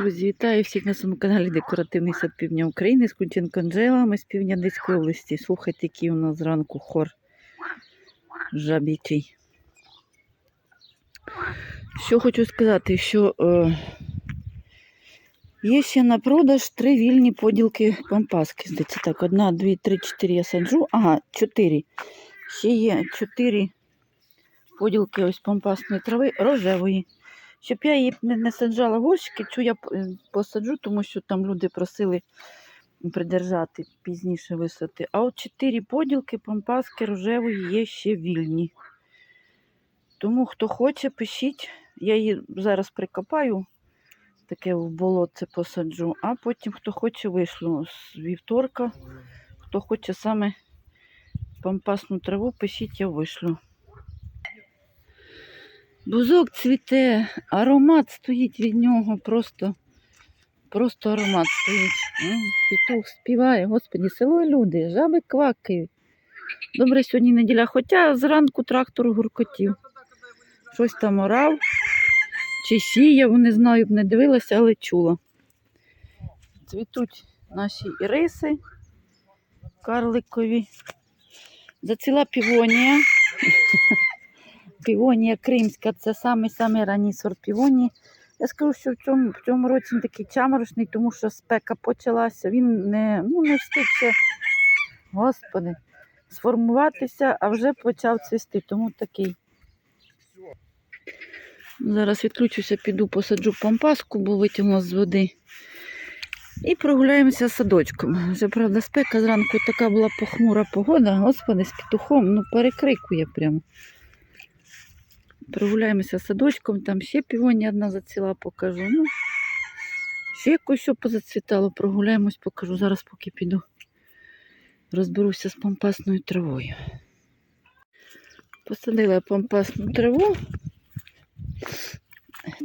Друзі, вітаю всіх на своєму каналі Декоративний сад Півдня України з Кунченко Анжела. Ми з півдня Одеської області. Слухайте, який у нас зранку хор жабічий. Що хочу сказати, що е, є ще на продаж три вільні поділки пампаски. Здається, так, одна, дві, три, чотири я саджу. Ага, чотири. Ще є чотири поділки ось пампасної трави рожевої. Щоб я її не, саджала горщики, цю я е, посаджу, тому що там люди просили придержати пізніше висадити. А от чотири поділки пампаски рожевої є ще вільні. Тому хто хоче, пишіть. Я її зараз прикопаю, таке в болотце посаджу, а потім, хто хоче, вишлю з вівторка. Хто хоче саме пампасну траву, пишіть, я вишлю. Бузок цвіте, аромат стоїть від нього, просто, просто аромат стоїть. М, Петух співає, господі, село люди, жаби квакають. Добре, сьогодні неділя, хоча зранку трактор гуркотів. Щось там орав, чи сіяв, не знаю, б не дивилася, але чула. Цвітуть наші іриси карликові. Заціла півонія. Півонія кримська, це самий-самий ранній сорт півонії. Я скажу, що в цьому, в цьому році він такий чаморошний, тому що спека почалася. Він не, ну, не встиг господи, сформуватися, а вже почав цвісти, тому такий. Зараз відключуся, піду посаджу пампаску, бо витягнула з води. І прогуляємося садочком. Вже, правда, спека зранку така була похмура погода. Господи, з петухом, ну перекрикує прямо. Прогуляємося садочком, там ще півонія одна заціла, покажу. Ну, ще якось що позацвітало, прогуляємось, покажу. Зараз поки піду. Розберуся з пампасною травою. Посадила я пампасну траву.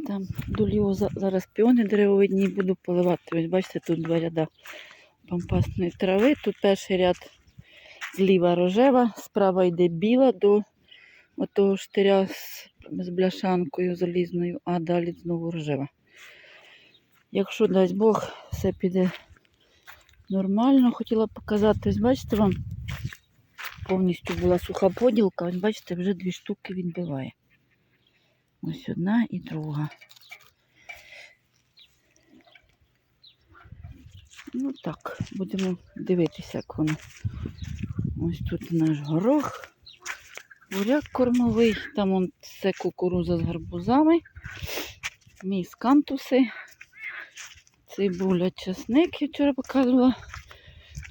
Там до зараз піони деревовидні буду поливати. Ось бачите, тут два ряда пампасної трави. Тут перший ряд зліва рожева, справа йде біла до отого штиря з, з бляшанкою залізною, а далі знову рожева. Якщо дасть Бог, все піде нормально, хотіла показати. Ось бачите, вам повністю була суха поділка, ось бачите, вже дві штуки відбиває. Ось одна і друга. Ну так, будемо дивитися, як воно. Ось тут наш горох. Буряк кормовий, там он це кукуруза з гарбузами, міскантуси, цибуля, часник, я вчора показувала.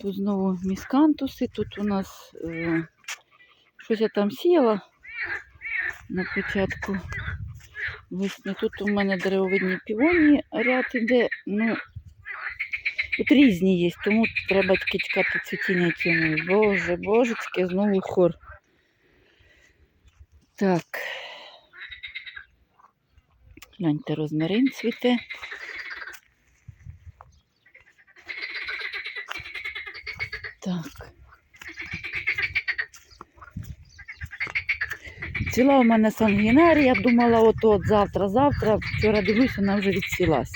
Тут знову міскантуси, тут у нас е, щось я там сіяла на початку весни. Тут у мене деревовидні півоні, ряд іде, ну, тут різні є, тому треба тільки чекати цвітіння тіни. Боже, божечки, знову хор. Так. Гляньте, розмарин цвіте. Так. Ціла у мене сангінарія, думала, от от завтра, завтра. Вчора дивлюся, вона вже відсілась.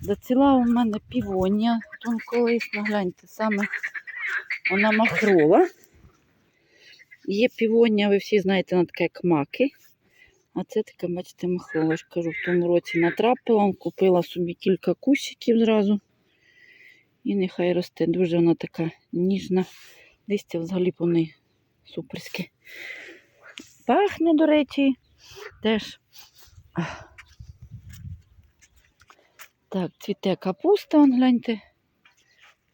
Заціла у мене півонія тонколисна, гляньте, саме вона махрова. Є півонія, ви всі знаєте, вона така як маки. А це таке, бачите, махрова. Я ж в тому році натрапила, купила собі кілька кущиків зразу. І нехай росте. Дуже вона така ніжна. Листя взагалі неї суперське. Пахне, до речі, теж. Так, цвіте капуста, вон, гляньте.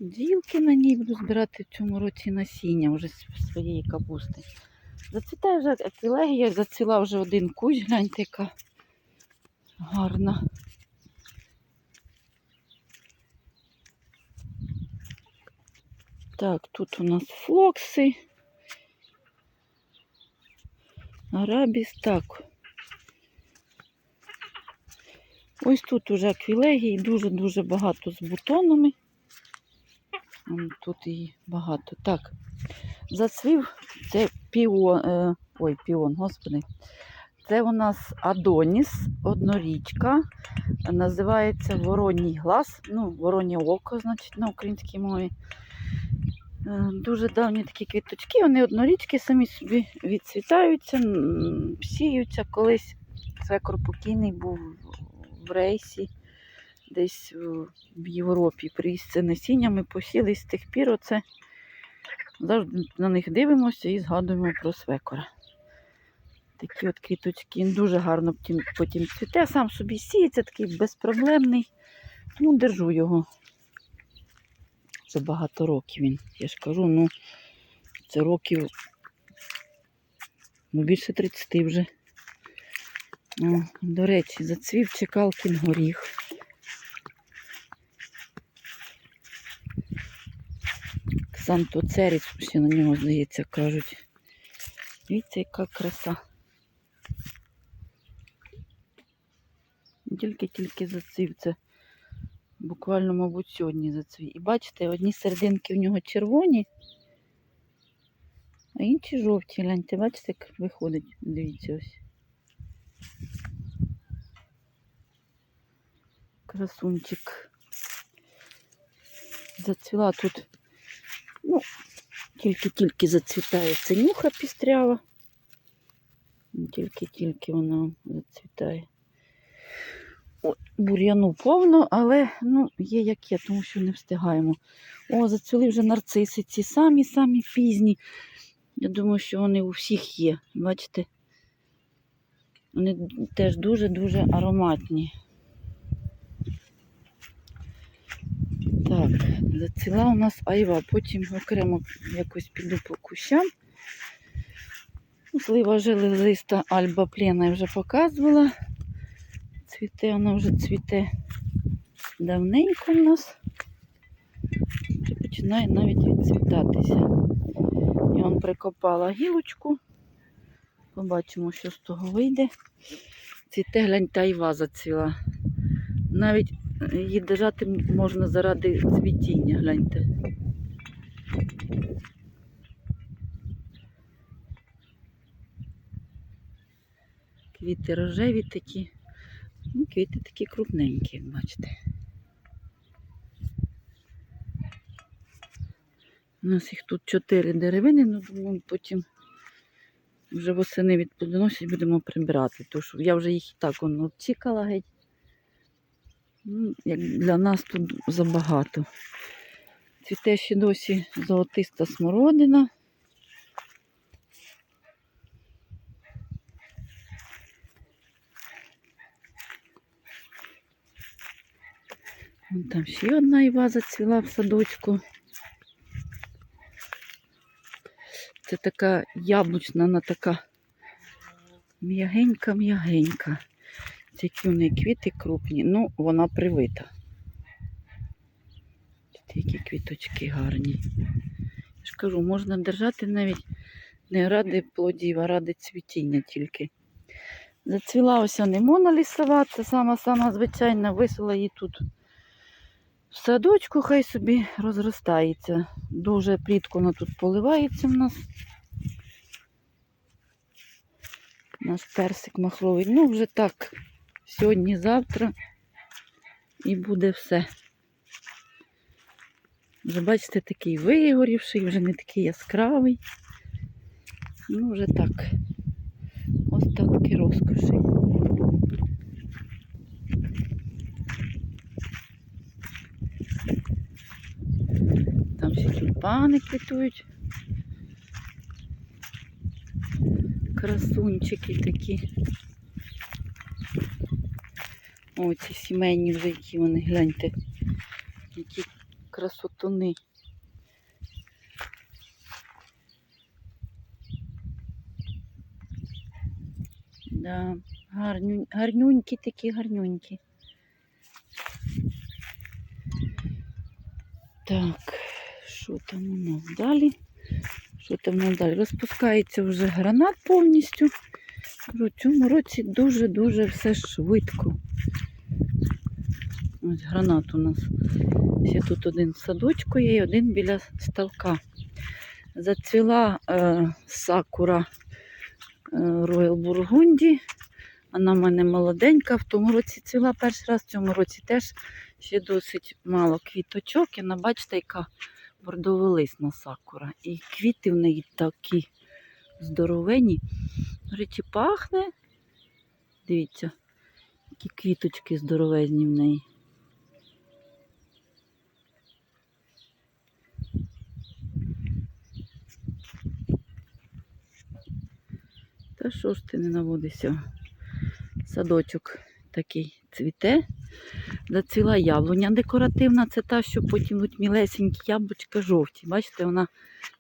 Ділки на ній буду збирати в цьому році насіння вже з своєї капусти. Зацвітає вже аквілегія, заціла вже один кущ, гляньте, яка гарна. Так, тут у нас флокси. Арабіс, так. Ось тут уже аквілегії, дуже-дуже багато з бутонами. Тут її багато. Так, зацвів це піон, е, ой, піон, господи. Це у нас Адоніс, однорічка. Називається Вороній глаз. Ну, воронє око, значить, на українській мові. Е, Дуже давні такі квіточки, вони однорічки самі собі відцвітаються, сіються. Колись свекор покійний був в рейсі, десь в- Європі привіз це насіння, ми посіли з тих пір оце завжди на них дивимося і згадуємо про свекора. Такі от квіточки, він дуже гарно потім, цвіте, сам собі сіється, такий безпроблемний. Тому держу його. Це багато років він. Я ж кажу, ну це років ну, більше 30 вже. О, до речі, зацвів чекалкін горіх. Сантоцеріс ще на нього, здається, кажуть. Дивіться, яка краса. Тільки-тільки зацвів це. Буквально, мабуть, сьогодні зацвів. І бачите, одні серединки в нього червоні, а інші жовті. Гляньте, бачите, як виходить. Дивіться ось. Красунчик. Зацвіла тут. Ну, тільки-тільки зацвітає синюха пістрява. Тільки-тільки вона зацвітає. От, бур'яну повно, але ну, є як є, тому що не встигаємо. О, зацвіли вже нарциси, ці самі-самі пізні. Я думаю, що вони у всіх є. Бачите? Вони теж дуже-дуже ароматні. Так, зацвіла у нас айва, потім окремо якось піду по кущам. Слива жилиста Альба Плена я вже показувала. Цвіте, вона вже цвіте давненько в нас. Вже починає навіть відцвітатися. Я вам прикопала гілочку. Побачимо, що з того вийде. Цвіте, глянь, та айва зацвіла. Навіть її держати можна заради цвітіння, гляньте. Квіти рожеві такі. Ну, квіти такі крупненькі, бачите. У нас їх тут чотири деревини, ну думаю, потім вже восени відплодоносять, будемо прибирати. Що я вже їх і так воно обцікала геть. Ну, для нас тут забагато. Цвіте ще досі золотиста смородина. Там ще одна іва зацвіла в садочку. Це така яблучна, вона така м'ягенька-м'ягенька. Які неї квіти крупні, ну вона привита. Які квіточки гарні. Я ж кажу, можна держати навіть не ради плодів, а ради цвітіння тільки. Зацвіла ось анимона лісова, це сама-сама звичайна, висила її тут в садочку, хай собі розростається. Дуже плітко вона тут поливається в нас. Наш персик махровий. Ну, вже так, сьогодні-завтра і буде все. Вже бачите, такий вигорівший, вже не такий яскравий. Ну, вже так. Остатки розкоші. Там ще тюльпани квітують. Красунчики такі. О, ці сімейні вже які вони, гляньте. Які красотуни. Да, гарню, гарнюнькі такі, гарнюнькі. Так, що там у нас далі? Що там у нас далі? Розпускається вже гранат повністю. В цьому році дуже-дуже все швидко. Ось гранат у нас. Ще тут один в садочку є і один біля ставка. Зацвіла е, сакура Роял Бургунді. Вона в мене молоденька. В тому році цвіла перший раз, в цьому році теж ще досить мало квіточок. І вона, бачите, яка бордоволисна сакура. І квіти в неї такі здоровені. До речі, пахне. Дивіться, які квіточки здоровезні в неї. Та що ж ти не наводишся? Садочок такий цвіте. Зацвіла яблуня декоративна, це та, що потім будуть мілесенькі яблучка жовті. Бачите, вона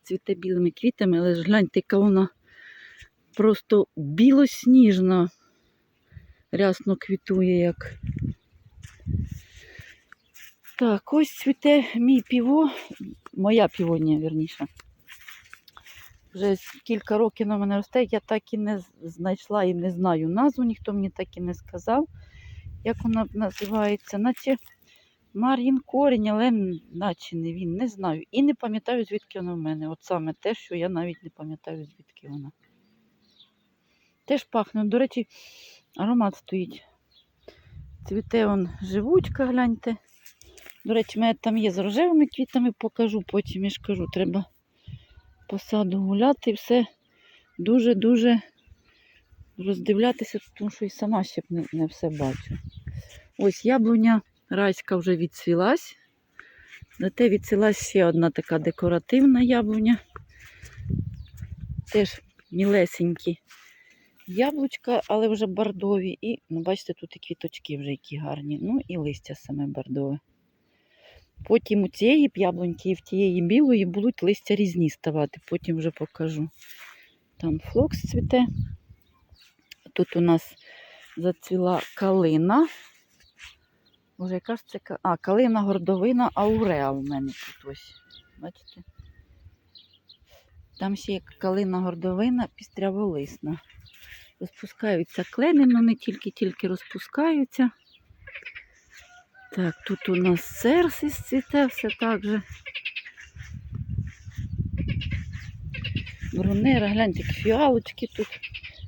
цвіте білими квітами, але ж гляньте, яка вона просто білосніжна. Рясно квітує як. Так, ось цвіте мій піво, моя півонія, вірніше. Вже кілька років на мене росте, я так і не знайшла і не знаю назву, ніхто мені так і не сказав, як вона називається. Наче Мар'їн корінь, але наче не він, не знаю. І не пам'ятаю, звідки вона в мене. От саме те, що я навіть не пам'ятаю, звідки вона. Теж пахне. До речі, аромат стоїть. Цвіте он живучка, гляньте. До речі, в мене там є з рожевими квітами, покажу потім, я ж кажу, треба по саду гуляти і все дуже-дуже роздивлятися, тому що і сама ще не, не все бачу. Ось яблуня райська вже відцвілась. Зате відцвілась ще одна така декоративна яблуня. Теж мілесенькі яблучка, але вже бордові. І, ну, бачите, тут і квіточки вже які гарні. Ну і листя саме бордове. Потім у цієї яблуньки і в тієї білої будуть листя різні ставати, потім вже покажу. Там флокс цвіте. Тут у нас зацвіла калина. Боже, яка ж це А, калина гордовина ауреа в мене тут ось. Бачите? Там ще є калина гордовина пістряволисна. Розпускаються клени, але не тільки-тільки розпускаються. Так, тут у нас серсис цвіте все так же. Брунера, гляньте, фіалочки тут.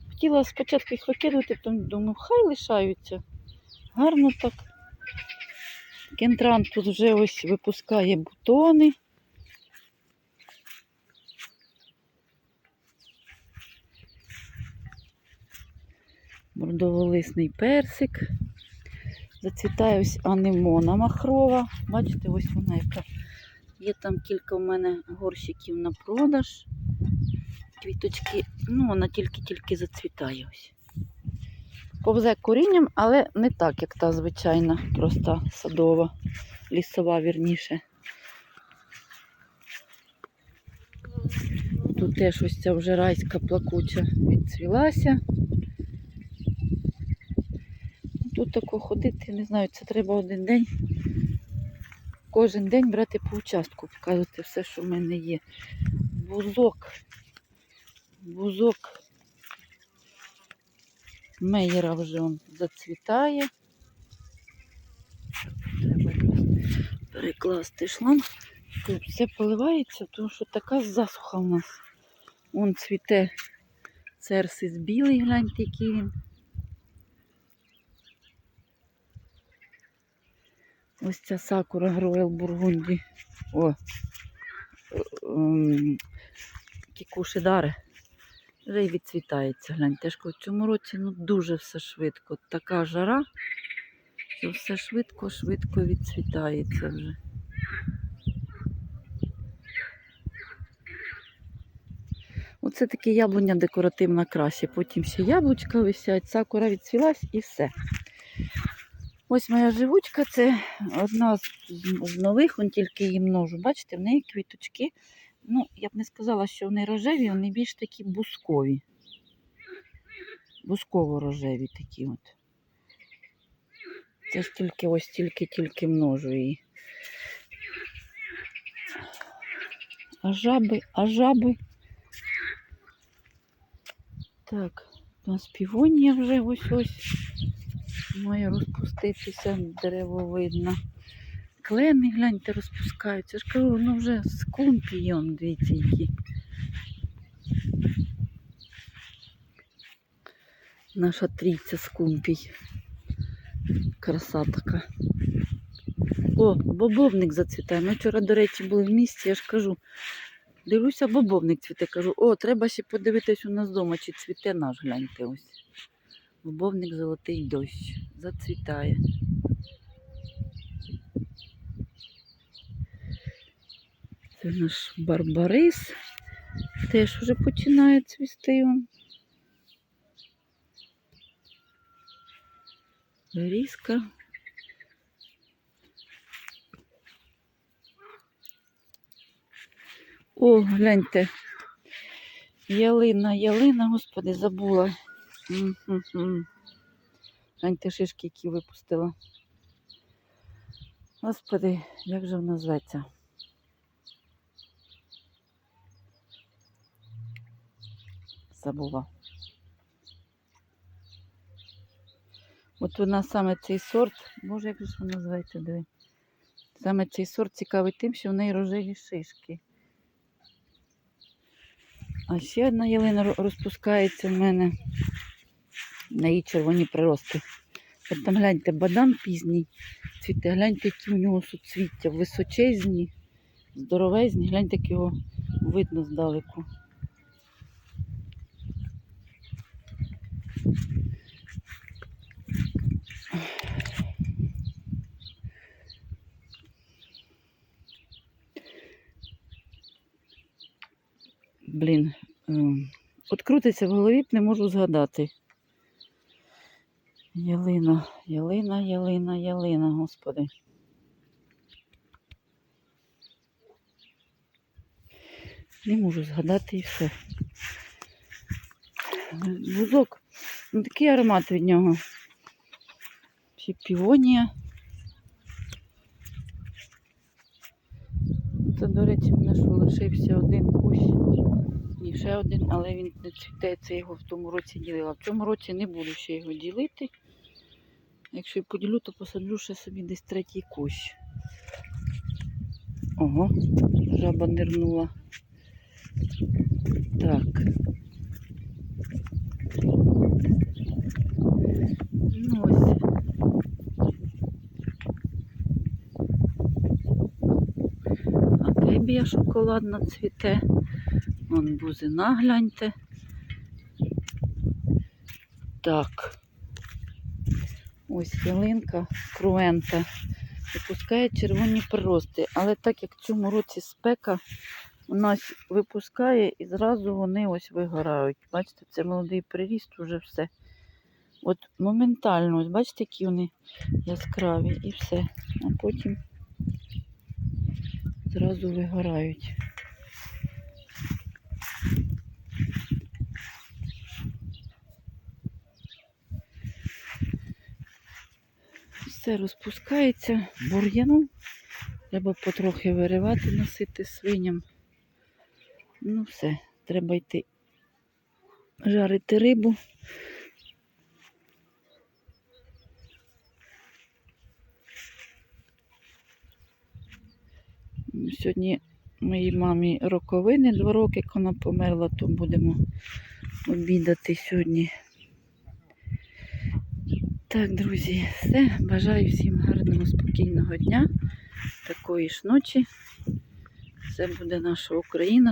Хотіла спочатку їх викидувати, потім думаю, хай лишаються. Гарно так. Кентран тут вже ось випускає бутони. Бордоволисний персик. Зацвітає ось анемона махрова. Бачите, ось вона яка. Є там кілька в мене горщиків на продаж. Квіточки, ну вона тільки-тільки зацвітає ось. Повзе корінням, але не так, як та звичайна, проста садова, лісова, вірніше. Тут теж ось ця вже райська плакуча відцвілася. Тут тако ходити, не знаю, це треба один день. Кожен день брати по участку, показувати все, що в мене є. Бузок. Бузок Мейєра вже он зацвітає. Треба перекласти шланг. Тут все поливається, тому що така засуха в нас. Вон цвіте церсис білий, гляньте, який він. Ось ця сакура Гроял Бургунді. О, ем, кікуші дари. Вже й відцвітається. Гляньте, в цьому році ну, дуже все швидко. Така жара, що все швидко-швидко відцвітається вже. Оце таке яблуня декоративна краще. Потім ще яблучка висять, сакура відцвілась і все. Ось моя живучка, це одна з, нових, он тільки її множу. Бачите, в неї квіточки. Ну, я б не сказала, що вони рожеві, вони більш такі бускові. Бусково-рожеві такі от. Це ж тільки ось тільки-тільки множу її. А жаби, а жаби. Так, у нас півонія вже ось ось. Має розпуститися, дерево видно. Клени, гляньте, розпускаються. Я ж кажу, ну вже з клумпі є, дивіться, які. Наша трійця з кумпій. Краса така. О, бобовник зацвітає. Ми вчора, до речі, були в місті, я ж кажу. Дивлюся, бобовник цвіте. Кажу, о, треба ще подивитись у нас вдома, чи цвіте наш, гляньте ось. Бобовник золотий дощ. Зацвітає. Це наш барбарис. Теж вже починає цвісти. Різка. О, гляньте. Ялина, ялина, господи, забула. Гляньте шишки, які випустила. Господи, як же вона зветься? Забула. От вона саме цей сорт, боже, як же вона називається, диви. Саме цей сорт цікавий тим, що в неї рожеві шишки. А ще одна ялина розпускається в мене. На її червоні прирости. От там гляньте, бадан пізній цвіте, гляньте, які у нього суцвіття, височезні, здоровезні, гляньте, як його видно здалеку. Блін, ем, от крутиться в голові, не можу згадати. Ялина, ялина, ялина, ялина, господи. Не можу згадати і все. Бузок, ну такий аромат від нього. Ще півонія. Це, до речі, в що лишився один кущ. Ні, ще один, але він не цвіте, це його в тому році ділила. В цьому році не буду ще його ділити. Якщо і поділю, то посаджу ще собі десь третій кущ. Ого, жаба нирнула. Так. Ну ось. Акебія шоколадна цвіте. Вон бузина, гляньте. Так. Ось ялинка круента. Випускає червоні прирости. Але так як в цьому році спека у нас випускає і зразу вони ось вигорають. Бачите, це молодий приріст, уже все. От моментально, ось бачите, які вони яскраві і все. А потім зразу вигорають. Все розпускається бур'яном. Треба потрохи виривати, носити свиням. Ну все, треба йти жарити рибу. Сьогодні моїй мамі роковини, два роки, як вона померла, то будемо обідати сьогодні. Так, друзі, все. Бажаю всім гарного, спокійного дня, такої ж ночі. Це буде наша Україна.